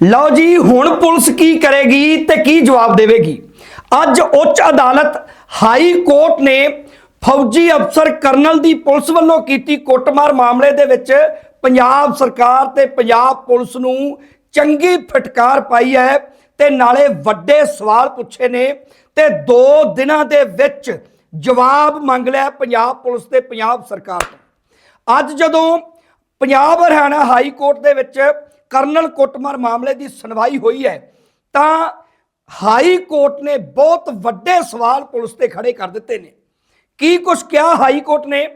ਲਓ ਜੀ, ਹੁਣ ਪੁਲਿਸ ਕੀ ਕਰੇਗੀ ਤੇ ਕੀ ਜਵਾਬ ਦੇਵੇਗੀ? ਅੱਜ ਉੱਚ ਅਦਾਲਤ ਹਾਈ ਕੋਰਟ ਨੇ ਫੌਜੀ ਅਫਸਰ ਕਰਨਲ ਦੀ ਪੁਲਿਸ ਵੱਲੋਂ ਕੀਤੀ ਕੁੱਟਮਾਰ ਮਾਮਲੇ ਦੇ ਵਿੱਚ ਪੰਜਾਬ ਸਰਕਾਰ ਤੇ ਪੰਜਾਬ ਪੁਲਿਸ ਨੂੰ ਚੰਗੀ ਫਟਕਾਰ ਪਾਈ ਹੈ ਤੇ ਨਾਲੇ ਵੱਡੇ ਸਵਾਲ ਪੁੱਛੇ ਨੇ ਤੇ 2 ਦਿਨਾਂ ਦੇ ਵਿੱਚ ਜਵਾਬ ਮੰਗ ਲਿਆ ਪੰਜਾਬ ਪੁਲਿਸ ਤੇ ਪੰਜਾਬ ਸਰਕਾਰ ਤੋਂ। ਅੱਜ ਜਦੋਂ ਪੰਜਾਬ ਹਰਿਆਣਾ ਹਾਈ ਕੋਰਟ ਦੇ ਵਿੱਚ ਕਰਨਲ ਕੁੱਟਮਾਰ ਮਾਮਲੇ ਦੀ ਸੁਣਵਾਈ ਹੋਈ ਹੈ, ਤਾਂ ਹਾਈ ਕੋਰਟ ਨੇ ਬਹੁਤ ਵੱਡੇ ਸਵਾਲ ਪੁਲਿਸ ਤੇ ਖੜੇ ਕਰ ਦਿੱਤੇ ਨੇ। ਕੀ ਕੁਝ ਕਿਹਾ ਹਾਈ ਕੋਰਟ ਨੇ?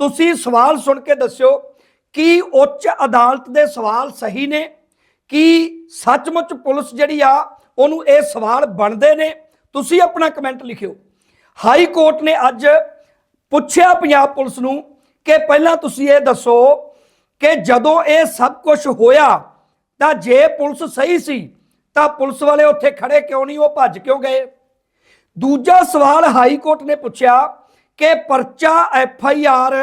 ਤੁਸੀਂ ਸਵਾਲ ਸੁਣ ਕੇ ਦੱਸਿਓ, ਕੀ ਉੱਚ ਅਦਾਲਤ ਦੇ ਸਵਾਲ ਸਹੀ ਨੇ? ਕੀ ਸੱਚਮੁੱਚ ਪੁਲਿਸ ਜਿਹੜੀ ਆ, ਉਹਨੂੰ ਇਹ ਸਵਾਲ ਬਣਦੇ ਨੇ? ਤੁਸੀਂ ਆਪਣਾ ਕਮੈਂਟ ਲਿਖਿਓ। ਹਾਈ ਕੋਰਟ ਨੇ ਅੱਜ ਪੁੱਛਿਆ ਪੰਜਾਬ ਪੁਲਿਸ ਨੂੰ ਕਿ ਪਹਿਲਾਂ ਤੁਸੀਂ ਇਹ ਦੱਸੋ ਕਿ ਜਦੋਂ ਇਹ ਸਭ ਕੁਝ ਹੋਇਆ ਤਾਂ ਜੇ ਪੁਲਿਸ ਸਹੀ ਸੀ, ਤਾਂ ਪੁਲਿਸ ਵਾਲੇ ਉੱਥੇ ਖੜੇ ਕਿਉਂ ਨਹੀਂ? ਉਹ ਭੱਜ ਕਿਉਂ ਗਏ? ਦੂਜਾ ਸਵਾਲ ਹਾਈ ਕੋਰਟ ਨੇ ਪੁੱਛਿਆ ਕਿ ਪਰਚਾ ਐਫ ਆਈ ਆਰ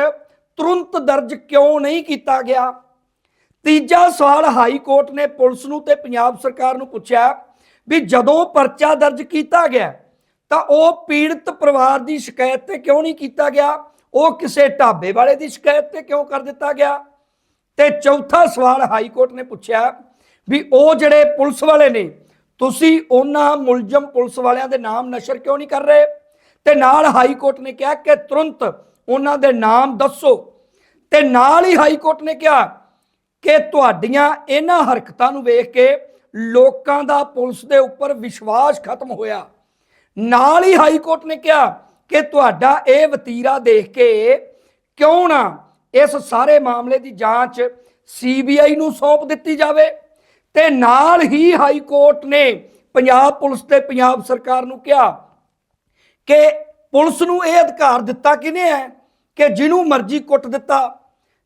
ਤੁਰੰਤ ਦਰਜ ਕਿਉਂ ਨਹੀਂ ਕੀਤਾ ਗਿਆ? ਤੀਜਾ ਸਵਾਲ ਹਾਈ ਕੋਰਟ ਨੇ ਪੁਲਿਸ ਨੂੰ ਤੇ ਪੰਜਾਬ ਸਰਕਾਰ ਨੂੰ ਪੁੱਛਿਆ ਵੀ ਜਦੋਂ ਪਰਚਾ ਦਰਜ ਕੀਤਾ ਗਿਆ, ਤਾਂ ਉਹ ਪੀੜਤ ਪਰਿਵਾਰ ਦੀ ਸ਼ਿਕਾਇਤ ਤੇ ਕਿਉਂ ਨਹੀਂ ਕੀਤਾ ਗਿਆ? ਉਹ ਕਿਸੇ ਢਾਬੇ ਵਾਲੇ ਦੀ ਸ਼ਿਕਾਇਤ ਤੇ ਕਿਉਂ ਕਰ ਦਿੱਤਾ ਗਿਆ? ਤੇ ਚੌਥਾ ਸਵਾਲ ਹਾਈ ਕੋਰਟ ਨੇ ਪੁੱਛਿਆ ਵੀ ਉਹ ਜਿਹੜੇ ਪੁਲਿਸ ਵਾਲੇ ਨੇ, ਤੁਸੀਂ ਉਹਨਾਂ ਮੁਲਜ਼ਮ ਪੁਲਿਸ ਵਾਲਿਆਂ ਦੇ ਨਾਮ ਨਸ਼ਰ ਕਿਉਂ ਨਹੀਂ ਕਰ ਰਹੇ? ਤੇ ਨਾਲ ਹਾਈ ਕੋਰਟ ਨੇ ਕਿਹਾ ਕਿ ਤੁਰੰਤ ਉਹਨਾਂ ਦੇ ਨਾਮ ਦੱਸੋ। ਤੇ ਨਾਲ ਹੀ ਹਾਈ ਕੋਰਟ ਨੇ ਕਿਹਾ ਕਿ ਤੁਹਾਡੀਆਂ ਇਹਨਾਂ ਹਰਕਤਾਂ ਨੂੰ ਵੇਖ ਕੇ ਲੋਕਾਂ ਦਾ ਪੁਲਿਸ ਦੇ ਉੱਪਰ ਵਿਸ਼ਵਾਸ ਖਤਮ ਹੋਇਆ। ਨਾਲ ਹੀ ਹਾਈ ਕੋਰਟ ਨੇ ਕਿਹਾ ਕਿ ਤੁਹਾਡਾ ਇਹ ਵਤੀਰਾ ਦੇਖ ਕੇ ਕਿਉਂ ਨਾ ਇਸ ਸਾਰੇ ਮਾਮਲੇ ਦੀ ਜਾਂਚ ਸੀਬੀਆਈ ਨੂੰ ਸੌਂਪ ਦਿੱਤੀ ਜਾਵੇ। ਤੇ ਨਾਲ ਹੀ ਹਾਈ ਕੋਰਟ ਨੇ ਪੰਜਾਬ ਪੁਲਿਸ ਤੇ ਪੰਜਾਬ ਸਰਕਾਰ ਨੂੰ ਕਿਹਾ ਕਿ ਪੁਲਿਸ ਨੂੰ ਇਹ ਅਧਿਕਾਰ ਦਿੱਤਾ ਕਿਨੇ ਹੈ? ਕਿ ਜਿਹਨੂੰ ਮਰਜ਼ੀ ਕੁੱਟ ਦਿੱਤਾ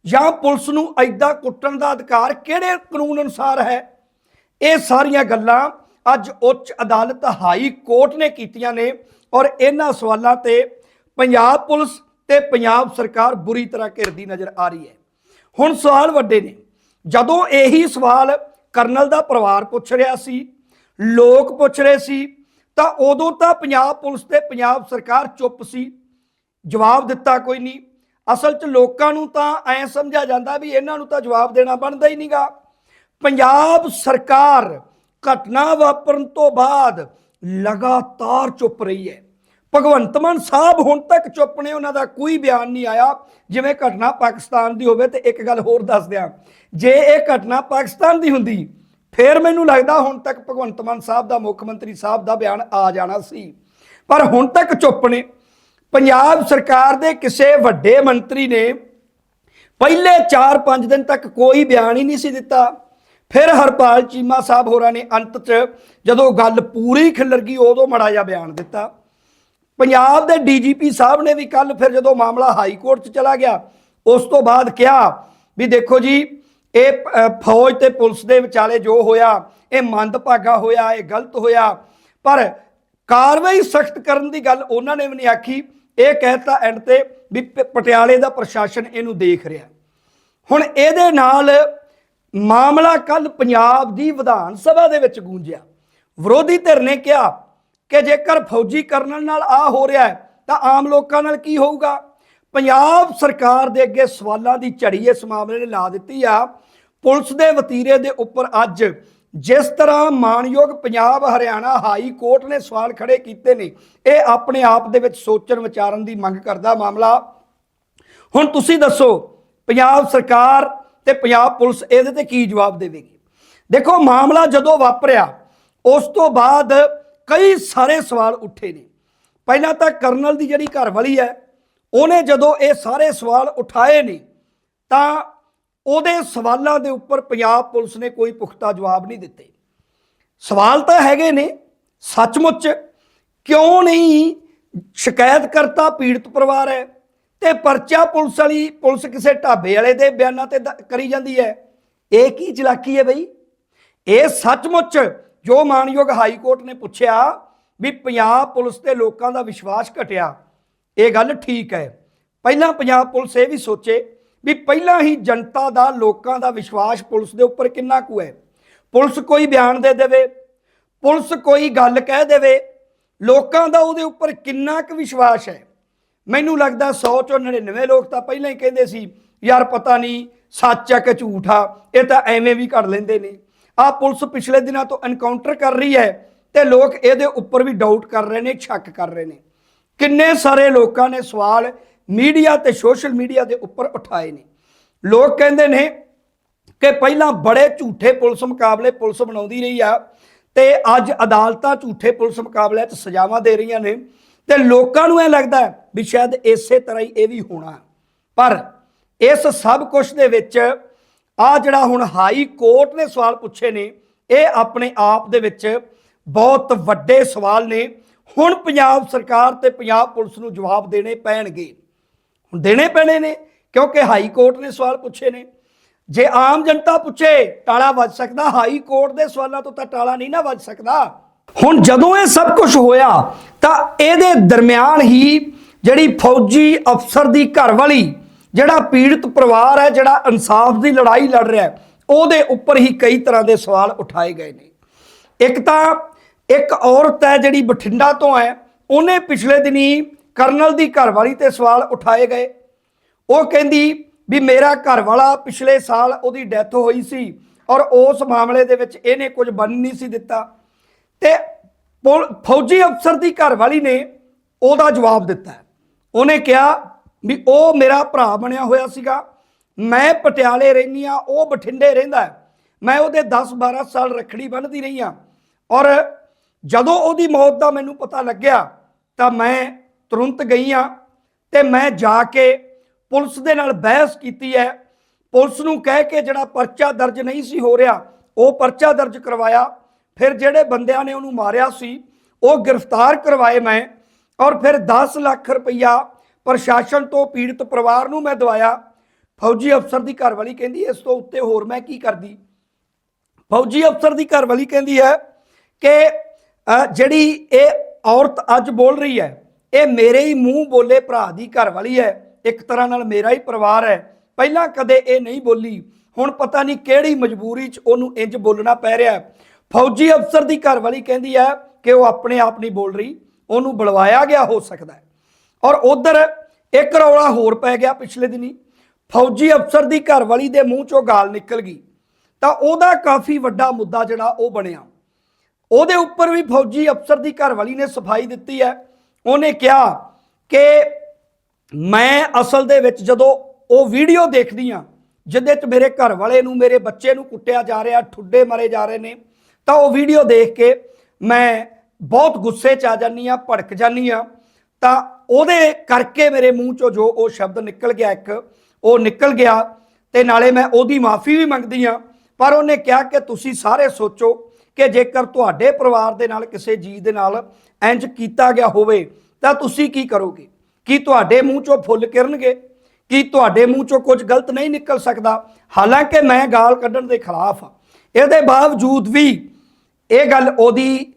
ਜਾਂ ਪੁਲਿਸ ਨੂੰ ਐਦਾਂ ਕੁੱਟਣ ਦਾ ਅਧਿਕਾਰ ਕਿਹੜੇ ਕਾਨੂੰਨ ਅਨੁਸਾਰ ਹੈ? ਇਹ ਸਾਰੀਆਂ ਗੱਲਾਂ ਅੱਜ ਉੱਚ ਅਦਾਲਤ ਹਾਈ ਕੋਰਟ ਨੇ ਕੀਤੀਆਂ ਨੇ ਔਰ ਇਹਨਾਂ ਸਵਾਲਾਂ ਤੇ ਪੰਜਾਬ ਪੁਲਿਸ ਤੇ ਪੰਜਾਬ ਸਰਕਾਰ ਬੁਰੀ ਤਰ੍ਹਾਂ ਘਿਰਦੀ ਨਜ਼ਰ ਆ ਰਹੀ ਹੈ। ਹੁਣ ਸਵਾਲ ਵੱਡੇ ਨੇ। ਜਦੋਂ ਇਹੀ ਸਵਾਲ ਕਰਨਲ ਦਾ ਪਰਿਵਾਰ ਪੁੱਛ ਰਿਹਾ ਸੀ, ਲੋਕ ਪੁੱਛ ਰਹੇ ਸੀ, ਤਾਂ ਉਦੋਂ ਤਾਂ ਪੰਜਾਬ ਪੁਲਿਸ ਤੇ ਪੰਜਾਬ ਸਰਕਾਰ ਚੁੱਪ ਸੀ। ਜਵਾਬ ਦਿੱਤਾ ਕੋਈ ਨਹੀਂ। ਅਸਲ 'ਚ ਲੋਕਾਂ ਨੂੰ ਤਾਂ ਐ ਸਮਝਿਆ ਜਾਂਦਾ ਵੀ ਇਹਨਾਂ ਨੂੰ ਤਾਂ ਜਵਾਬ ਦੇਣਾ ਬਣਦਾ ਹੀ ਨਹੀਂਗਾ। ਪੰਜਾਬ ਸਰਕਾਰ ਘਟਨਾ ਵਾਪਰਨ ਤੋਂ ਬਾਅਦ ਲਗਾਤਾਰ ਚੁੱਪ ਰਹੀ ਹੈ। ਭਗਵੰਤ ਮਾਨ ਸਾਹਿਬ ਹੁਣ ਤੱਕ ਚੁੱਪ ਨੇ, ਉਹਨਾਂ ਦਾ ਕੋਈ ਬਿਆਨ ਨਹੀਂ ਆਇਆ। ਜਿਵੇਂ ਘਟਨਾ ਪਾਕਿਸਤਾਨ ਦੀ ਹੋਵੇ ਤੇ ਇੱਕ ਗੱਲ ਹੋਰ ਦੱਸ ਦਿਆਂ। ਜੇ ਇਹ ਘਟਨਾ ਪਾਕਿਸਤਾਨ ਦੀ ਹੁੰਦੀ, ਫਿਰ ਮੈਨੂੰ ਲੱਗਦਾ ਹੁਣ ਤੱਕ ਭਗਵੰਤ ਮਾਨ ਸਾਹਿਬ ਦਾ, ਮੁੱਖ ਮੰਤਰੀ ਸਾਹਿਬ ਦਾ ਬਿਆਨ ਆ ਜਾਣਾ ਸੀ। ਪਰ ਹੁਣ ਤੱਕ ਚੁੱਪ ਨੇ। ਪੰਜਾਬ ਸਰਕਾਰ ਦੇ ਕਿਸੇ ਵੱਡੇ ਮੰਤਰੀ ਨੇ ਪਹਿਲੇ 4-5 ਦਿਨ ਤੱਕ ਕੋਈ ਬਿਆਨ ਹੀ ਨਹੀਂ ਸੀ ਦਿੱਤਾ। ਫਿਰ ਹਰਪਾਲ ਚੀਮਾ ਸਾਹਿਬ ਹੋਰਾਂ ਨੇ ਅੰਤ 'ਚ ਜਦੋਂ ਗੱਲ ਪੂਰੀ ਖਿਲਰ ਗਈ, ਉਦੋਂ ਮੜਾ ਜਿਹਾ ਬਿਆਨ ਦਿੱਤਾ। ਪੰਜਾਬ ਦੇ ਡੀਜੀਪੀ ਸਾਹਿਬ ਨੇ ਵੀ ਕੱਲ ਫਿਰ ਜਦੋਂ ਮਾਮਲਾ ਹਾਈ ਕੋਰਟ 'ਚ ਚਲਾ ਗਿਆ, ਉਸ ਤੋਂ ਬਾਅਦ ਕਿਹਾ ਵੀ ਦੇਖੋ ਜੀ, ਇਹ ਫੌਜ ਤੇ ਪੁਲਿਸ ਦੇ ਵਿਚਾਲੇ ਜੋ ਹੋਇਆ, ਇਹ ਮੰਦਭਾਗਾ ਹੋਇਆ, ਇਹ ਗਲਤ ਹੋਇਆ। ਪਰ ਕਾਰਵਾਈ ਸਖਤ ਕਰਨ ਦੀ ਗੱਲ ਉਹਨਾਂ ਨੇ ਵੀ ਨਹੀਂ ਆਖੀ। ਇਹ ਕਹਿਤਾ ਐਂਡ ਤੇ ਵੀ ਪਟਿਆਲੇ ਦਾ ਪ੍ਰਸ਼ਾਸਨ ਇਹਨੂੰ ਦੇਖ ਰਿਹਾ। ਹੁਣ ਇਹਦੇ ਨਾਲ ਮਾਮਲਾ ਕੱਲ ਪੰਜਾਬ ਦੀ ਵਿਧਾਨ ਸਭਾ ਦੇ ਵਿੱਚ ਗੂੰਜਿਆ। ਵਿਰੋਧੀ ਧਿਰ ਨੇ ਕਿਹਾ ਕਿ ਜੇਕਰ ਫੌਜੀ ਕਰਨਲ ਨਾਲ ਆ ਹੋ ਰਿਹਾ ਹੈ, ਤਾਂ ਆਮ ਲੋਕਾਂ ਨਾਲ ਕੀ ਹੋਊਗਾ? ਪੰਜਾਬ ਸਰਕਾਰ ਦੇ ਅੱਗੇ ਸਵਾਲਾਂ ਦੀ ਝੜੀ ਇਸ ਮਾਮਲੇ ਨੇ ਲਾ ਦਿੱਤੀ ਆ। ਪੁਲਿਸ ਦੇ ਵਤੀਰੇ ਦੇ ਉੱਪਰ ਅੱਜ ਜਿਸ ਤਰ੍ਹਾਂ ਮਾਨਯੋਗ ਪੰਜਾਬ ਹਰਿਆਣਾ ਹਾਈ ਕੋਰਟ ਨੇ ਸਵਾਲ ਖੜੇ ਕੀਤੇ ਨੇ, ਇਹ ਆਪਣੇ ਆਪ ਦੇ ਵਿੱਚ ਸੋਚਣ ਵਿਚਾਰਨ ਦੀ ਮੰਗ ਕਰਦਾ ਮਾਮਲਾ। ਹੁਣ ਤੁਸੀਂ ਦੱਸੋ, ਪੰਜਾਬ ਸਰਕਾਰ ਤੇ ਪੰਜਾਬ ਪੁਲਿਸ ਇਹਦੇ ਤੇ ਕੀ ਜਵਾਬ ਦੇਵੇਗੀ? ਦੇਖੋ, ਮਾਮਲਾ ਜਦੋਂ ਵਾਪਰਿਆ, ਉਸ ਤੋਂ ਬਾਅਦ ਕਈ ਸਾਰੇ ਸਵਾਲ ਉੱਠੇ ਨੇ। ਪਹਿਲਾਂ ਤਾਂ ਕਰਨਲ ਦੀ ਜਿਹੜੀ ਘਰਵਾਲੀ ਹੈ, ਉਹਨੇ ਜਦੋਂ ਇਹ ਸਾਰੇ ਸਵਾਲ ਉਠਾਏ ਨੇ, ਤਾਂ ਉਹਦੇ ਸਵਾਲਾਂ ਦੇ ਉੱਪਰ ਪੰਜਾਬ ਪੁਲਿਸ ਨੇ ਕੋਈ ਪੁਖਤਾ ਜਵਾਬ ਨਹੀਂ ਦਿੱਤੇ। ਸਵਾਲ ਤਾਂ ਹੈਗੇ ਨੇ, ਸੱਚਮੁੱਚ ਕਿਉਂ ਨਹੀਂ ਸ਼ਿਕਾਇਤ ਕਰਤਾ ਪੀੜਤ ਪਰਿਵਾਰ ਹੈ ਤੇ ਪਰਚਾ ਪੁਲਿਸ ਵਾਲੀ, ਪੁਲਿਸ ਕਿਸੇ ਢਾਬੇ ਵਾਲੇ ਦੇ ਬਿਆਨਾਂ ਤੇ ਦ- ਕਰੀ ਜਾਂਦੀ ਹੈ। ਇਹ ਕੀ ਚਲਾਕੀ ਹੈ ਬਈ? ਇਹ ਸੱਚਮੁੱਚ ਜੋ ਮਾਨਯੋਗ ਹਾਈ ਕੋਰਟ ਨੇ ਪੁੱਛਿਆ ਵੀ ਪੰਜਾਬ ਪੁਲਿਸ ਤੇ ਲੋਕਾਂ ਦਾ ਵਿਸ਼ਵਾਸ ਘਟਿਆ, ਇਹ ਗੱਲ ਠੀਕ ਹੈ। ਪਹਿਲਾਂ ਪੰਜਾਬ ਪੁਲਿਸ ਇਹ ਵੀ ਸੋਚੇ ਵੀ ਪਹਿਲਾਂ ਹੀ ਜਨਤਾ ਦਾ, ਲੋਕਾਂ ਦਾ ਵਿਸ਼ਵਾਸ ਪੁਲਿਸ ਦੇ ਉੱਪਰ ਕਿੰਨਾ ਕੁ ਹੈ। ਪੁਲਿਸ ਕੋਈ ਬਿਆਨ ਦੇ ਦੇਵੇ, ਪੁਲਿਸ ਕੋਈ ਗੱਲ ਕਹਿ ਦੇਵੇ, ਲੋਕਾਂ ਦਾ ਉਹਦੇ ਉੱਪਰ ਕਿੰਨਾ ਕੁ ਵਿਸ਼ਵਾਸ ਹੈ। ਮੈਨੂੰ ਲੱਗਦਾ 100 ਚੋਂ 99 ਲੋਕ ਤਾਂ ਪਹਿਲਾਂ ਹੀ ਕਹਿੰਦੇ ਸੀ, ਯਾਰ ਪਤਾ ਨਹੀਂ ਸੱਚ ਹੈ ਕਿ ਝੂਠ ਆ, ਇਹ ਤਾਂ ਐਵੇਂ ਵੀ ਕਰ ਲੈਂਦੇ ਨੇ। ਆ ਪੁਲਿਸ ਪਿਛਲੇ ਦਿਨਾਂ ਤੋਂ ਐਨਕਾਊਂਟਰ ਕਰ ਰਹੀ ਹੈ ਤੇ ਲੋਕ ਇਹਦੇ ਉੱਪਰ ਵੀ ਡਾਊਟ ਕਰ ਰਹੇ ਨੇ, ਸ਼ੱਕ ਕਰ ਰਹੇ ਨੇ। ਕਿੰਨੇ ਸਾਰੇ ਲੋਕਾਂ ਨੇ ਸਵਾਲ ਮੀਡੀਆ ਤੇ ਸੋਸ਼ਲ ਮੀਡੀਆ ਦੇ ਉੱਪਰ ਉਠਾਏ ਨੇ। ਲੋਕ ਕਹਿੰਦੇ ਨੇ ਕਿ ਪਹਿਲਾਂ ਬੜੇ ਝੂਠੇ ਪੁਲਿਸ ਮੁਕਾਬਲੇ ਪੁਲਿਸ ਬਣਾਉਂਦੀ ਰਹੀ ਆ ਤੇ ਅੱਜ ਅਦਾਲਤਾਂ ਝੂਠੇ ਪੁਲਿਸ ਮੁਕਾਬਲਿਆਂ 'ਚ ਸਜ਼ਾਵਾਂ ਦੇ ਰਹੀਆਂ ਨੇ ਤੇ ਲੋਕਾਂ ਨੂੰ ਇਹ ਲੱਗਦਾ ਵੀ ਸ਼ਾਇਦ ਇਸੇ ਤਰ੍ਹਾਂ ਹੀ ਇਹ ਵੀ ਹੋਣਾ। ਪਰ ਇਸ ਸਭ ਕੁਝ ਦੇ ਵਿੱਚ ਆ ਜਿਹੜਾ ਹੁਣ ਹਾਈ ਕੋਰਟ ਨੇ ਸਵਾਲ ਪੁੱਛੇ ਨੇ, ਇਹ ਆਪਣੇ ਆਪ ਦੇ ਵਿੱਚ ਬਹੁਤ ਵੱਡੇ ਸਵਾਲ ਨੇ। ਹੁਣ ਪੰਜਾਬ ਸਰਕਾਰ ਤੇ ਪੰਜਾਬ ਪੁਲਿਸ ਨੂੰ ਜਵਾਬ ਦੇਣੇ ਪੈਣਗੇ। ਹੁਣ ਦੇਣੇ ਪੈਣੇ ਨੇ, ਕਿਉਂਕਿ ਹਾਈ ਕੋਰਟ ਨੇ ਸਵਾਲ ਪੁੱਛੇ ਨੇ। ਜੇ ਆਮ ਜਨਤਾ ਪੁੱਛੇ, ਟਾਲਾ ਵੱਜ ਸਕਦਾ। ਹਾਈ ਕੋਰਟ ਦੇ ਸਵਾਲਾਂ ਤੋਂ ਤਾਂ ਟਾਲਾ ਨਹੀਂ ਨਾ ਵੱਜ ਸਕਦਾ। ਹੁਣ ਜਦੋਂ ਇਹ ਸਭ ਕੁਝ ਹੋਇਆ, ਤਾਂ ਇਹਦੇ ਦਰਮਿਆਨ ਹੀ ਜਿਹੜੀ ਫੌਜੀ ਅਫਸਰ ਦੀ ਘਰਵਾਲੀ ਜਿਹੜਾ ਪੀੜਤ ਪਰਿਵਾਰ ਹੈ, ਜਿਹੜਾ ਇਨਸਾਫ ਦੀ ਲੜਾਈ ਲੜ ਰਿਹਾ ਹੈ, ਉਹਦੇ ਉੱਪਰ ਹੀ ਕਈ ਤਰ੍ਹਾਂ ਦੇ ਸਵਾਲ ਉਠਾਏ ਗਏ ਨੇ। ਇੱਕ ਤਾਂ ਇੱਕ ਔਰਤ ਹੈ ਜਿਹੜੀ ਬਠਿੰਡਾ ਤੋਂ ਹੈ, ਉਹਨੇ ਪਿਛਲੇ ਦਿਨੀ ਕਰਨਲ ਦੀ ਘਰਵਾਲੀ ਤੇ ਸਵਾਲ ਉਠਾਏ ਗਏ। ਉਹ ਕਹਿੰਦੀ ਵੀ ਮੇਰਾ ਘਰਵਾਲਾ ਪਿਛਲੇ ਸਾਲ ਉਹਦੀ ਡੈਥ ਹੋਈ ਸੀ ਔਰ ਉਸ ਮਾਮਲੇ ਦੇ ਵਿੱਚ ਇਹਨੇ ਕੁਝ ਬਣ ਨਹੀਂ ਸੀ ਦਿੱਤਾ। ਤੇ ਪੁਲ- ਫੌਜੀ ਅਫਸਰ ਦੀ ਘਰਵਾਲੀ ਨੇ ਉਹਦਾ ਜਵਾਬ ਦਿੱਤਾ। ਉਹਨੇ ਕਿਹਾ ਵੀ ਉਹ ਮੇਰਾ ਭਰਾ ਬਣਿਆ ਹੋਇਆ ਸੀਗਾ। ਮੈਂ ਪਟਿਆਲੇ ਰਹਿੰਦੀ ਆ ਉਹ ਬਠਿੰਡੇ ਰਹਿੰਦਾ ਮੈਂ ਉਹਦੇ 10 12 ਸਾਲ ਰੱਖੜੀ ਬੰਨ੍ਹਦੀ ਰਹੀ ਆ ਔਰ ਜਦੋਂ ਉਹਦੀ ਮੌਤ ਦਾ ਮੈਨੂੰ ਪਤਾ ਲੱਗਿਆ, ਤਾਂ ਮੈਂ ਤੁਰੰਤ ਗਈ ਆ ਤੇ ਮੈਂ ਜਾ ਕੇ ਪੁਲਿਸ ਦੇ ਨਾਲ ਬਹਿਸ ਕੀਤੀ ਹੈ। ਪੁਲਿਸ ਨੂੰ ਕਹਿ ਕੇ ਜਿਹੜਾ ਪਰਚਾ ਦਰਜ ਨਹੀਂ ਸੀ ਹੋ ਰਿਹਾ, ਉਹ ਪਰਚਾ ਦਰਜ ਕਰਵਾਇਆ। ਫਿਰ ਜਿਹੜੇ ਬੰਦਿਆਂ ਨੇ ਉਹਨੂੰ ਮਾਰਿਆ ਸੀ, ਉਹ ਗ੍ਰਿਫਤਾਰ ਕਰਵਾਏ ਮੈਂ। ਔਰ ਫਿਰ 10 ਲੱਖ ਰੁਪਈਆ ਪ੍ਰਸ਼ਾਸਨ ਤੋਂ ਪੀੜਤ ਪਰਿਵਾਰ ਨੂੰ ਮੈਂ ਦਵਾਇਆ। ਫੌਜੀ ਅਫਸਰ ਦੀ ਘਰਵਾਲੀ ਕਹਿੰਦੀ, ਇਸ ਤੋਂ ਉੱਤੇ ਹੋਰ ਮੈਂ ਕੀ ਕਰਦੀ? ਫੌਜੀ ਅਫਸਰ ਦੀ ਘਰਵਾਲੀ ਕਹਿੰਦੀ ਹੈ ਕਿ ਜਿਹੜੀ ਇਹ ਔਰਤ ਅੱਜ ਬੋਲ ਰਹੀ ਹੈ, ਇਹ ਮੇਰੇ ਹੀ ਮੂੰਹ ਬੋਲੇ ਭਰਾ ਦੀ ਘਰਵਾਲੀ ਹੈ। ਇੱਕ ਤਰ੍ਹਾਂ ਨਾਲ ਮੇਰਾ ਹੀ ਪਰਿਵਾਰ ਹੈ। ਪਹਿਲਾਂ ਕਦੇ ਇਹ ਨਹੀਂ ਬੋਲੀ। ਹੁਣ ਪਤਾ ਨਹੀਂ ਕਿਹੜੀ ਮਜਬੂਰੀ 'ਚ ਉਹਨੂੰ ਇੰਜ ਬੋਲਣਾ ਪੈ ਰਿਹਾ ਫੌਜੀ ਅਫਸਰ ਦੀ ਘਰਵਾਲੀ ਕਹਿੰਦੀ ਹੈ ਕਿ ਉਹ ਆਪਣੇ ਆਪ ਨਹੀਂ ਬੋਲ ਰਹੀ। ਉਹਨੂੰ ਬੁਲਵਾਇਆ ਗਿਆ, ਹੋ ਸਕਦਾ ਹੈ। ਔਰ ਉਧਰ ਇੱਕ ਰੌਲਾ ਹੋਰ ਪੈ ਗਿਆ ਪਿਛਲੇ ਦਿਨੀ। ਫੌਜੀ ਅਫਸਰ ਦੀ ਘਰਵਾਲੀ ਦੇ ਮੂੰਹ ਚੋਂ ਗਾਲ ਨਿਕਲ ਗਈ। ਤਾਂ ਉਹਦਾ ਕਾਫੀ ਵੱਡਾ ਮੁੱਦਾ ਜਿਹੜਾ ਉਹ ਬਣਿਆ। ਉਹਦੇ ਉੱਪਰ ਵੀ ਫੌਜੀ ਅਫਸਰ ਦੀ ਘਰਵਾਲੀ ਨੇ ਸਫ਼ਾਈ ਦਿੱਤੀ ਹੈ। ਉਹਨੇ ਕਿਹਾ ਕਿ ਮੈਂ ਅਸਲ ਦੇ ਵਿੱਚ ਜਦੋਂ ਉਹ ਵੀਡੀਓ ਦੇਖਦੀ ਆ ਜਿਹਦੇ 'ਚ ਮੇਰੇ ਘਰ ਵਾਲੇ ਨੂੰ, ਮੇਰੇ ਬੱਚੇ ਨੂੰ ਕੁੱਟਿਆ ਜਾ ਰਿਹਾ, ਠੁੱਡੇ ਮਾਰੇ ਜਾ ਰਹੇ ਨੇ, ਤਾਂ ਉਹ ਵੀਡੀਓ ਦੇਖ ਕੇ ਮੈਂ ਬਹੁਤ ਗੁੱਸੇ 'ਚ ਆ ਜਾਂਦੀ ਆ ਭੜਕ ਜਾਂਦੀ ਆ ਤਾਂ ਉਹਦੇ ਕਰਕੇ ਮੇਰੇ ਮੂੰਹ 'ਚੋਂ ਜੋ ਉਹ ਸ਼ਬਦ ਨਿਕਲ ਗਿਆ ਇੱਕ, ਉਹ ਨਿਕਲ ਗਿਆ ਤੇ ਨਾਲੇ ਮੈਂ ਉਹਦੀ ਮਾਫੀ ਵੀ ਮੰਗਦੀ ਆ ਪਰ ਉਹਨੇ ਕਿਹਾ ਕਿ ਤੁਸੀਂ ਸਾਰੇ ਸੋਚੋ ਕਿ ਜੇਕਰ ਤੁਹਾਡੇ ਪਰਿਵਾਰ ਦੇ ਨਾਲ ਕਿਸੇ ਜੀ ਦੇ ਨਾਲ ਇੰਜ ਕੀਤਾ ਗਿਆ ਹੋਵੇ, ਤਾਂ ਤੁਸੀਂ ਕੀ ਕਰੋਗੇ? ਕੀ ਤੁਹਾਡੇ ਮੂੰਹ ਚੋਂ ਫੁੱਲ ਕਿਰਨਗੇ? ਕੀ ਤੁਹਾਡੇ ਮੂੰਹ ਚੋਂ ਕੁਝ ਗਲਤ ਨਹੀਂ ਨਿਕਲ ਸਕਦਾ? ਹਾਲਾਂਕਿ ਮੈਂ ਗਾਲ ਕੱਢਣ ਦੇ ਖਿਲਾਫ ਆ ਇਹਦੇ ਬਾਵਜੂਦ ਵੀ ਇਹ ਗੱਲ ਉਹਦੀ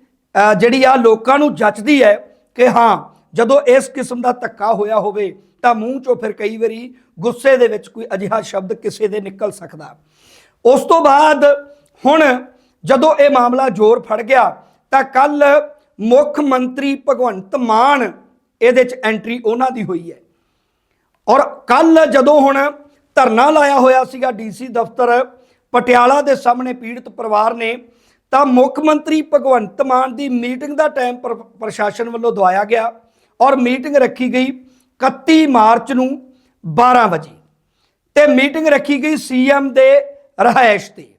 ਜਿਹੜੀ ਆ ਲੋਕਾਂ ਨੂੰ ਜੱਚਦੀ ਹੈ ਕਿ ਹਾਂ ਜਦੋਂ ਇਸ ਕਿਸਮ ਦਾ ਧੱਕਾ ਹੋਇਆ ਹੋਵੇ, ਤਾਂ ਮੂੰਹ ਚੋਂ ਫਿਰ ਕਈ ਵਾਰੀ ਗੁੱਸੇ ਦੇ ਵਿੱਚ ਕੋਈ ਅਜਿਹਾ ਸ਼ਬਦ ਕਿਸੇ ਦੇ ਨਿਕਲ ਸਕਦਾ। ਉਸ ਤੋਂ ਬਾਅਦ ਹੁਣ ਜਦੋਂ ਇਹ ਮਾਮਲਾ ਜ਼ੋਰ ਫੜ ਗਿਆ, ਤਾਂ ਕੱਲ ਮੁੱਖ ਮੰਤਰੀ ਭਗਵੰਤ ਮਾਨ ਇਹਦੇ 'ਚ ਐਂਟਰੀ ਉਹਨਾਂ ਦੀ ਹੋਈ ਹੈ। ਔਰ ਕੱਲ ਜਦੋਂ ਹੁਣ ਧਰਨਾ ਲਾਇਆ ਹੋਇਆ ਸੀਗਾ ਡੀਸੀ ਦਫ਼ਤਰ, ਪਟਿਆਲਾ ਦੇ ਸਾਹਮਣੇ ਪੀੜਤ ਪਰਿਵਾਰ ਨੇ, ਤਾਂ ਮੁੱਖ ਮੰਤਰੀ ਭਗਵੰਤ ਮਾਨ ਦੀ ਮੀਟਿੰਗ ਦਾ ਟਾਈਮ ਪ੍ਰ- ਪ੍ਰਸ਼ਾਸਨ ਵੱਲੋਂ ਦਵਾਇਆ ਗਿਆ। ਔਰ ਮੀਟਿੰਗ ਰੱਖੀ ਗਈ 31 ਮਾਰਚ ਨੂੰ 12 ਵਜੇ। ਤੇ ਮੀਟਿੰਗ ਰੱਖੀ ਗਈ ਸੀਐਮ ਦੇ ਰਹਾਇਸ਼ ਤੇ।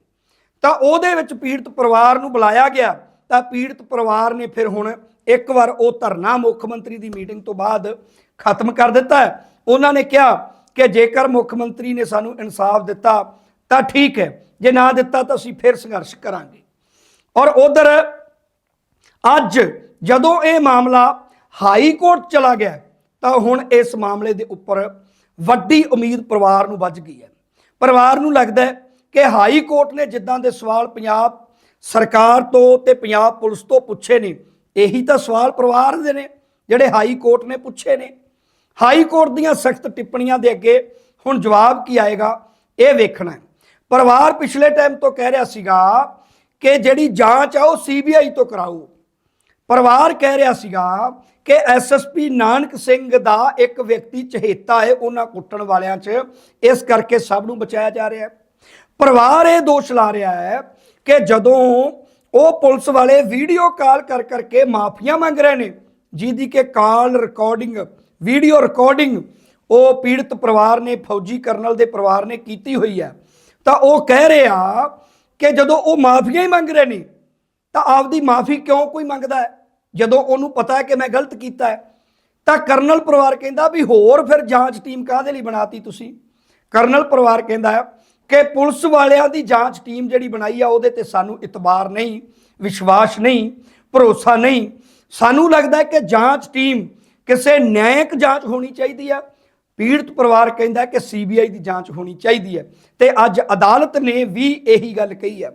ਤਾਂ ਉਹਦੇ ਵਿੱਚ ਪੀੜਤ ਪਰਿਵਾਰ ਨੂੰ ਬੁਲਾਇਆ ਗਿਆ। ਤਾਂ ਪੀੜਤ ਪਰਿਵਾਰ ਨੇ ਫਿਰ ਹੁਣ ਇੱਕ ਵਾਰ ਉਹ ਧਰਨਾ ਮੁੱਖ ਮੰਤਰੀ ਦੀ ਮੀਟਿੰਗ ਤੋਂ ਬਾਅਦ ਖਤਮ ਕਰ ਦਿੱਤਾ ਹੈ। ਉਹਨਾਂ ਨੇ ਕਿਹਾ ਕਿ ਜੇਕਰ ਮੁੱਖ ਮੰਤਰੀ ਨੇ ਸਾਨੂੰ ਇਨਸਾਫ ਦਿੱਤਾ ਤਾਂ ਠੀਕ ਹੈ। ਜੇ ਨਾ ਦਿੱਤਾ ਤਾਂ ਅਸੀਂ ਫਿਰ ਸੰਘਰਸ਼ ਕਰਾਂਗੇ। ਔਰ ਉਧਰ ਅੱਜ ਜਦੋਂ ਇਹ ਮਾਮਲਾ ਹਾਈ ਕੋਰਟ ਚਲਾ ਗਿਆ ਤਾਂ ਹੁਣ ਇਸ ਮਾਮਲੇ ਦੇ ਉੱਪਰ ਵੱਡੀ ਉਮੀਦ ਪਰਿਵਾਰ ਨੂੰ ਵੱਜ ਗਈ ਹੈ। ਪਰਿਵਾਰ ਨੂੰ ਲੱਗਦਾ ਹੈ ਕਿ ਹਾਈ ਕੋਰਟ ਨੇ ਜਿੱਦਾਂ ਦੇ ਸਵਾਲ ਪੰਜਾਬ ਸਰਕਾਰ ਤੋਂ ਤੇ ਪੰਜਾਬ ਪੁਲਿਸ ਤੋਂ ਪੁੱਛੇ ਨੇ, ਇਹੀ ਤਾਂ ਸਵਾਲ ਪਰਿਵਾਰ ਦੇ ਨੇ, ਜਿਹੜੇ ਹਾਈ ਕੋਰਟ ਨੇ ਪੁੱਛੇ ਨੇ। ਹਾਈ ਕੋਰਟ ਦੀਆਂ ਸਖਤ ਟਿੱਪਣੀਆਂ ਦੇ ਅੱਗੇ ਹੁਣ ਜਵਾਬ ਕੀ ਆਏਗਾ, ਇਹ ਵੇਖਣਾ ਹੈ। ਪਰਿਵਾਰ ਪਿਛਲੇ ਟਾਈਮ ਤੋਂ ਕਹਿ ਰਿਹਾ ਸੀਗਾ ਕਿ ਜਿਹੜੀ ਜਾਂਚ ਆ ਉਹ ਸੀਬੀਆਈ ਤੋਂ ਕਰਾਓ। ਪਰਿਵਾਰ ਕਹਿ ਰਿਹਾ ਸੀਗਾ ਕਿ ਐਸਐਸਪੀ ਨਾਨਕ ਸਿੰਘ ਦਾ ਇੱਕ ਵਿਅਕਤੀ ਚਹੇਤਾ ਹੈ ਉਹਨਾਂ ਕੁੱਟਣ ਵਾਲਿਆਂ 'ਚ। ਇਸ ਕਰਕੇ ਸਭ ਨੂੰ ਬਚਾਇਆ ਜਾ ਰਿਹਾ ਹੈ। ਪਰਿਵਾਰ ਇਹ ਦੋਸ਼ ਲਾ ਰਿਹਾ ਹੈ ਕਿ ਜਦੋਂ ਉਹ ਪੁਲਿਸ ਵਾਲੇ ਵੀਡੀਓ ਕਾਲ ਕਰ ਕਰਕੇ ਮਾਫੀਆਂ ਮੰਗ ਰਹੇ ਨੇ, ਜਿਹਦੀ ਕਿ ਕਾਲ ਰਿਕਾਰਡਿੰਗ ਵੀਡੀਓ ਰਿਕਾਰਡਿੰਗ ਉਹ ਪੀੜਤ ਪਰਿਵਾਰ ਨੇ, ਫੌਜੀ ਕਰਨਲ ਦੇ ਪਰਿਵਾਰ ਨੇ ਕੀਤੀ ਹੋਈ ਹੈ। ਤਾਂ ਉਹ ਕਹਿ ਰਿਹਾ ਕਿ ਜਦੋਂ ਉਹ ਮਾਫੀਆਂ ਹੀ ਮੰਗ ਰਹੇ ਨੇ, ਤਾਂ ਆਪਦੀ ਮਾਫੀ ਕਿਉਂ ਕੋਈ ਮੰਗਦਾ ਹੈ? ਜਦੋਂ ਉਹਨੂੰ ਪਤਾ ਹੈ ਕਿ ਮੈਂ ਗਲਤ ਕੀਤਾ ਹੈ, ਤਾਂ ਕਰਨਲ ਪਰਿਵਾਰ ਕਹਿੰਦਾ ਵੀ ਹੋਰ ਫਿਰ ਜਾਂਚ ਟੀਮ ਕਾਹਦੇ ਲਈ ਬਣਾਤੀ ਤੁਸੀਂ? ਕਰਨਲ ਪਰਿਵਾਰ ਕਹਿੰਦਾ ਹੈ ਕਿ ਪੁਲਿਸ ਵਾਲਿਆਂ ਦੀ ਜਾਂਚ ਟੀਮ ਜਿਹੜੀ ਬਣਾਈ ਆ, ਉਹਦੇ ਤੇ ਸਾਨੂੰ ਇਤਬਾਰ ਨਹੀਂ, ਵਿਸ਼ਵਾਸ ਨਹੀਂ, ਭਰੋਸਾ ਨਹੀਂ। ਸਾਨੂੰ ਲੱਗਦਾ ਹੈ ਕਿ ਜਾਂਚ ਟੀਮ ਕਿਸੇ ਨਿਆਇਕ ਜਾਂਚ ਹੋਣੀ ਚਾਹੀਦੀ ਆ। ਪੀੜਤ ਪਰਿਵਾਰ ਕਹਿੰਦਾ ਹੈ ਕਿ ਸੀਬੀਆਈ ਦੀ ਜਾਂਚ ਹੋਣੀ ਚਾਹੀਦੀ ਹੈ। ਤੇ ਅੱਜ ਅਦਾਲਤ ਨੇ ਵੀ ਇਹੀ ਗੱਲ ਕਹੀ ਹੈ।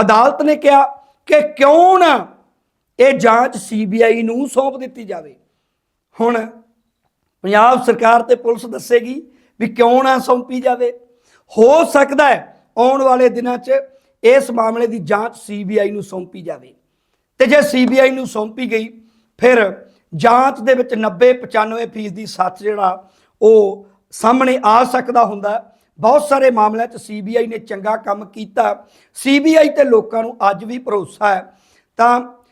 ਅਦਾਲਤ ਨੇ ਕਿਹਾ ਕਿ ਕਿਉਂ ਨਾ ਇਹ ਜਾਂਚ ਸੀਬੀਆਈ ਨੂੰ ਸੌਂਪ ਦਿੱਤੀ ਜਾਵੇ। ਹੁਣ ਪੰਜਾਬ ਸਰਕਾਰ ਤੇ ਪੁਲਿਸ ਦੱਸੇਗੀ ਵੀ ਕਿਉਂ ਨਾ ਸੌਂਪੀ ਜਾਵੇ। ਹੋ ਸਕਦਾ ਹੈ ਆਉਣ ਵਾਲੇ ਦਿਨਾਂ 'ਚ ਇਸ ਮਾਮਲੇ ਦੀ ਜਾਂਚ ਸੀਬੀਆਈ ਨੂੰ ਸੌਂਪੀ ਜਾਵੇ। ਤੇ ਜੇ ਸੀਬੀਆਈ ਨੂੰ ਸੌਂਪੀ ਗਈ, ਫਿਰ ਜਾਂਚ ਦੇ ਵਿੱਚ 90 95% ਫੀਸਦੀ ਸੱਚ ਜਿਹੜਾ, ਉਹ ਸਾਹਮਣੇ ਆ ਸਕਦਾ ਹੁੰਦਾ। ਬਹੁਤ ਸਾਰੇ ਮਾਮਲਿਆਂ 'ਚ ਸੀਬੀਆਈ ਨੇ ਚੰਗਾ ਕੰਮ ਕੀਤਾ। ਸੀਬੀਆਈ ਤੇ ਲੋਕਾਂ ਨੂੰ ਅੱਜ ਵੀ ਭਰੋਸਾ ਹੈ। ਤਾਂ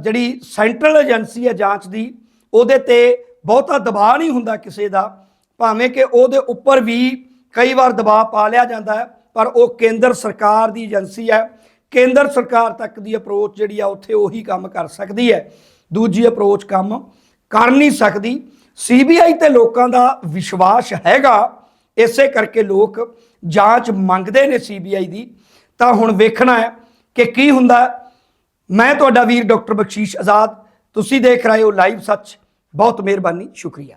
ਜਿਹੜੀ ਸੈਂਟਰਲ ਏਜੰਸੀ ਹੈ ਜਾਂਚ ਦੀ, ਉਹਦੇ ਤੇ ਬਹੁਤਾ ਦਬਾਅ ਨਹੀਂ ਹੁੰਦਾ ਕਿਸੇ ਦਾ। ਭਾਵੇਂ ਕਿ ਉਹਦੇ ਉੱਪਰ ਵੀ ਕਈ ਵਾਰ ਦਬਾਅ ਪਾ ਲਿਆ ਜਾਂਦਾ ਹੈ, ਪਰ ਉਹ ਕੇਂਦਰ ਸਰਕਾਰ ਦੀ ਏਜੰਸੀ ਹੈ। ਕੇਂਦਰ ਸਰਕਾਰ ਤੱਕ ਦੀ ਅਪਰੋਚ ਜਿਹੜੀ ਆ, ਉੱਥੇ ਉਹੀ ਕੰਮ ਕਰ ਸਕਦੀ ਹੈ। ਦੂਜੀ ਅਪਰੋਚ ਕੰਮ ਕਰ ਨਹੀਂ ਸਕਦੀ। ਸੀਬੀਆਈ ਤੇ ਲੋਕਾਂ ਦਾ ਵਿਸ਼ਵਾਸ ਹੈਗਾ। ਇਸੇ ਕਰਕੇ ਲੋਕ ਜਾਂਚ ਮੰਗਦੇ ਨੇ ਸੀਬੀਆਈ ਦੀ। ਤਾਂ ਹੁਣ ਵੇਖਣਾ ਹੈ ਕਿ ਕੀ ਹੁੰਦਾ ਮੈਂ ਤੁਹਾਡਾ ਵੀਰ ਡਾਕਟਰ ਬਖਸ਼ੀਸ਼ ਆਜ਼ਾਦ। ਤੁਸੀਂ ਦੇਖ ਰਹੇ ਹੋ ਲਾਈਵ ਸੱਚ। ਬਹੁਤ ਮਿਹਰਬਾਨੀ। ਸ਼ੁਕਰੀਆ।